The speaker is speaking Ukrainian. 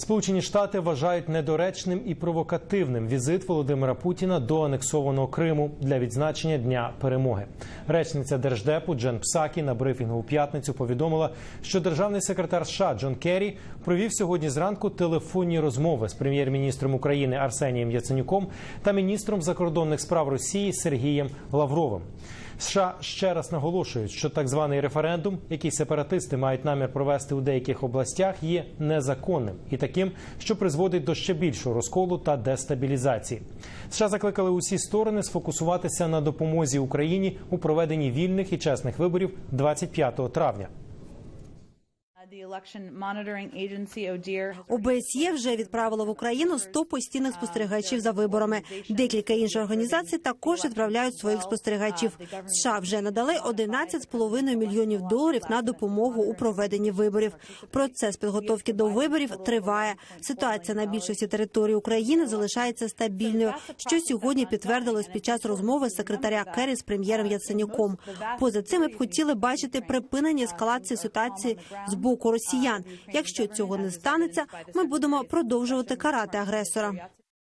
Сполучені Штати вважають недоречним і провокативним візит Володимира Путіна до анексованого Криму для відзначення Дня перемоги. Речниця держдепу Джен Псакі на брифінгу у п'ятницю повідомила, що державний секретар США Джон Керрі провів сьогодні зранку телефонні розмови з прем'єр-міністром України Арсенієм Яценюком та міністром закордонних справ Росії Сергієм Лавровим. США ще раз наголошують, що так званий референдум, який сепаратисти мають намір провести у деяких областях, є незаконним і таким, що призводить до ще більшого розколу та дестабілізації. США закликали усі сторони сфокусуватися на допомозі Україні у проведенні вільних і чесних виборів 25 травня. ОБСЄ вже відправило в Україну 100 постійних спостерігачів за виборами. Декілька інших організацій також відправляють своїх спостерігачів. США вже надали 11,5 мільйонів доларів на допомогу у проведенні виборів. Процес підготовки до виборів триває. Ситуація на більшості території України залишається стабільною, що сьогодні підтвердилось під час розмови секретаря Керрі з прем'єром Яценюком. Поза цим ми б хотіли бачити припинення ескалації ситуації з боку росіян. Якщо цього не станеться, ми будемо продовжувати карати агресора.